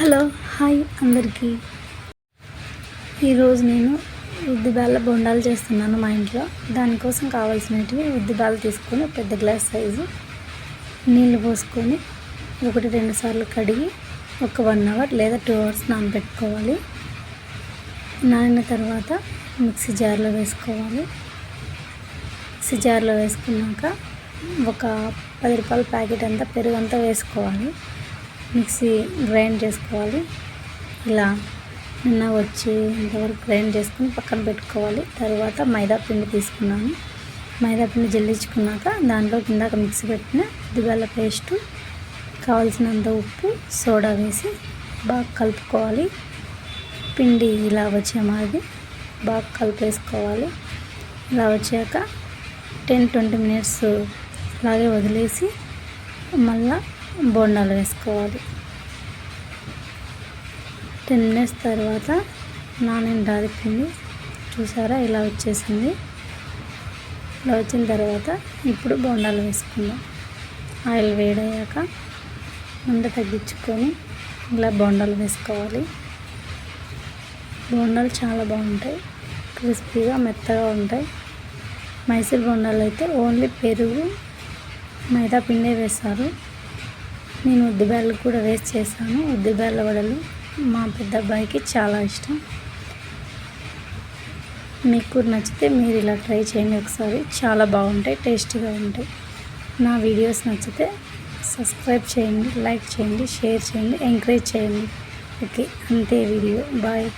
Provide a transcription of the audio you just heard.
Hello hi అందరికీ. ఈరోజు నేను ఉద్దిబాల బొండాలు చేస్తున్నాను మా ఇంట్లో. దానికోసం కావాల్సినవి ఉద్దిబాలు తీసుకొని పెద్ద గ్లాస్ సైజు నీళ్ళు పోసుకొని ఒకటి రెండు సార్లు కడిగి ఒక వన్ అవర్ లేదా టూ అవర్స్ నానబెట్టుకోవాలి. నానిన తర్వాత మిక్సీ జార్లో వేసుకోవాలి. మిక్సీ జార్లో వేసుకున్నాక ఒక పది రూపాయల ప్యాకెట్ అంతా పెరుగు అంతా వేసుకోవాలి. మిక్సీ గ్రైండ్ చేసుకోవాలి. ఇలా నిన్న వచ్చి ఇంతవరకు గ్రైండ్ చేసుకుని పక్కన పెట్టుకోవాలి. తర్వాత మైదా పిండి తీసుకున్నాను. మైదా పిండి జల్లించుకున్నాక దాంట్లో కిందాక మిక్సీ పెట్టిన ఉద్దిబెల్ల పేస్టు కావాల్సినంత ఉప్పు సోడా వేసి బాగా కలుపుకోవాలి. పిండి ఇలా వచ్చే మాది బాగా కలిపేసుకోవాలి. ఇలా వచ్చాక టెన్ ట్వంటీ మినిట్స్ అలాగే వదిలేసి మళ్ళీ బోండాలు వేసుకోవాలి. టెన్ మినిట్స్ తర్వాత నానిన రాలిపోయింది చూసారా? ఇలా వచ్చేసింది. ఇలా వచ్చిన తర్వాత ఇప్పుడు బోండాలు వేసుకుందాం. ఆయిల్ వేడయ్యాక ముందు తగ్గించుకొని ఇలా బోండాలు వేసుకోవాలి. బోండాలు చాలా బాగుంటాయి. క్రిస్పీగా మెత్తగా ఉంటాయి. మైసూర్ బోండాలు అయితే ఓన్లీ పెరుగు మైదా పిండే వేస్తారు. నేను ఉద్దిబేళ్ళు కూడా వేస్ట్ చేశాను. ఉద్దిబేళ్ళ వడలు మా పెద్ద అబ్బాయికి చాలా ఇష్టం. మీకు నచ్చితే మీరు ఇలా ట్రై చేయండి ఒకసారి. చాలా బాగుంటాయి టేస్టీగా ఉంటాయి. నా వీడియోస్ నచ్చితే సబ్స్క్రైబ్ చేయండి లైక్ చేయండి షేర్ చేయండి ఎంకరేజ్ చేయండి. ఓకే అంతే వీడియో. బాయ్.